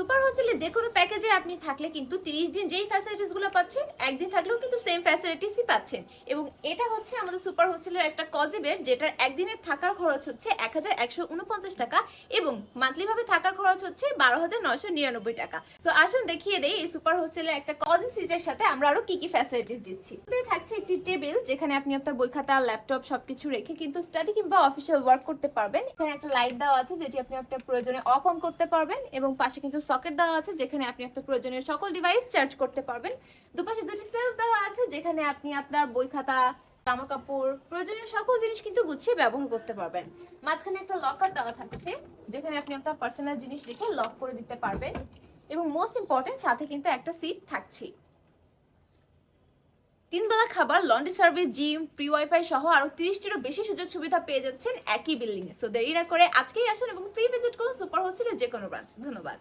Super হোস্টেলে যে কোনো প্যাকেজে আপনি থাকলে কিন্তু তিরিশ দিন যেই ফ্যাসিলিটিসগুলো পাচ্ছেন, একদিন থাকলেও কিন্তু সেম ফ্যাসিলিটিসই পাচ্ছেন। এবং এটা হচ্ছে আমাদের সুপার হোস্টেলের একটা কজিবের যেটার একদিনের থাকার খরচ হচ্ছে এক হাজার একশো উনপঞ্চাশ টাকা এবং মান্থলি ভাবে থাকার খরচ হচ্ছে বারো হাজার নয়শো নিরানব্বই টাকা। তো আসুন দেখিয়ে দেই এই সুপার হোস্টেলের একটা কজি সিটের সাথে আমরা আরও কি কি ফ্যাসিলিটিস দিচ্ছি। থাকছে একটি টেবিল যেখানে আপনি আপনার বই খাতা ল্যাপটপ সবকিছু রেখে কিন্তু স্টাডি কিংবা অফিসিয়াল ওয়ার্ক করতে পারবেন। এখানে একটা লাইট দেওয়া আছে যেটি আপনি আপনার প্রয়োজনে অফ অন করতে পারবেন এবং পাশে কিন্তু সকেট দেওয়া আছে যেখানে আপনি আপনার প্রয়োজনীয় সকল ডিভাইস চার্জ করতে পারবেন। দুপাশে দুটি সেলফ দেওয়া আছে যেখানে আপনি আপনার বই খাতা, জামা কাপড়, প্রয়োজনীয় সকল জিনিস কিন্তু গুছিয়ে ব্যবহার করতে পারবেন। মাঝখানে একটা লকার দেওয়া থাকছে, যেখানে আপনি আপনার পার্সোনাল জিনিস রেখে লক করে দিতে পারবেন। এবং মোস্ট ইম্পর্টেন্ট সাথে কিন্তু একটা সিট থাকছেই তিন বেলা খাবার laundry service gym free wifi সহ আরও তিরিশটিরও বেশি সুযোগ সুবিধা পেয়ে যাচ্ছেন একই বিল্ডিং এ। সো দেরি না করে আজকেই আসুন এবং ফ্রি ভিজিট করুন সুপার হোস্টেলের যে কোনো ব্রাঞ্চ ধন্যবাদ।